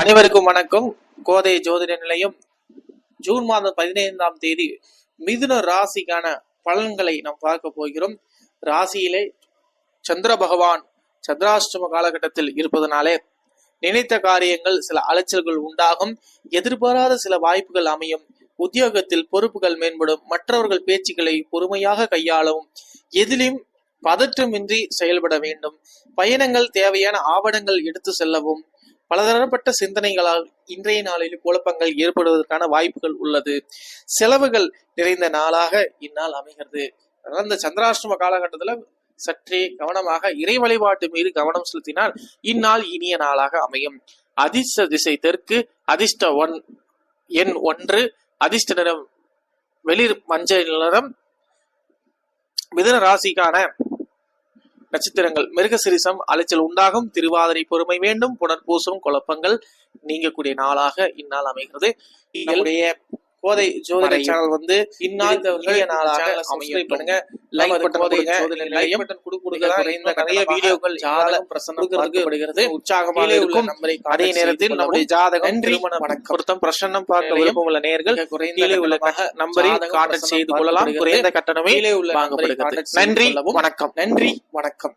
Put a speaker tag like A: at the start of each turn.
A: அனைவருக்கும் வணக்கம். கோதை ஜோதிட நிலையம். ஜூன் மாதம் பதினைந்தாம் தேதி மிதுன ராசிக்கான பலன்களை நாம் பார்க்க போகிறோம். ராசியிலே சந்திர பகவான் சந்திராஷ்டம காலகட்டத்தில் இருப்பதனாலே நினைத்த காரியங்கள் சில அலைச்சல்கள் உண்டாகும். எதிர்பாராத சில வாய்ப்புகள் அமையும். உத்தியோகத்தில் பொறுப்புகள் மேம்படும். மற்றவர்கள் பேச்சுக்களை பொறுமையாக கையாளவும் எதிலும் பதற்றமின்றி செயல்பட வேண்டும். பயணங்கள் தேவையான ஆவணங்கள் எடுத்து செல்லவும் பலதரப்பட்ட சிந்தனைகளால் இன்றைய நாளில் குழப்பங்கள் ஏற்படுவதற்கான வாய்ப்புகள் உள்ளது. செலவுகள் நிறைந்த நாளாக இந்நாள் அமைகிறது. அதனால இந்த சந்திராஷ்டம காலகட்டத்துல சற்றே கவனமாக இறை வழிபாட்டு மீது கவனம் செலுத்தினால் இந்நாள் இனிய நாளாக அமையும். அதிர்ஷ்ட திசை தெற்கு அதிர்ஷ்ட ஒன் எண் ஒன்று அதிர்ஷ்ட நிறம் வெளிர் மஞ்சள் நிறம் மிதன ராசிக்கான நட்சத்திரங்கள் மிருகசிரிசம் அலைச்சல் உண்டாகும். திருவாதிரை பொறுமை வேண்டும். புனர்பூசம் குழப்பங்கள் நீங்கக்கூடிய நாளாக இந்நாள் அமைகிறது. என்னுடைய கோதை ஜோதிட சேனல் வந்து இந்நாள் நாளாக பண்ணுங்க லைக் பட்டன் கொடுங்க லைக் பட்டன் கொடுக்க குறைந்த நிறைய வீடியோக்கள் ஜாதகம் பிரசன்னம் பார்க்கப்படுகிறது உற்சாகமாக இருக்கும் அதே நேரத்தில் நம்முடைய ஜாதகம் திருமண பொருத்தம் பிரசன்னம் பார்க்க விருப்பம் உள்ள நேர்கள் கீழே உள்ள நம்பரில் கான்டாக்ட் செய்து கொள்ளலாம். குறைந்த கட்டணமே வாங்கப்படுகிறது. நன்றி வணக்கம். நன்றி வணக்கம்.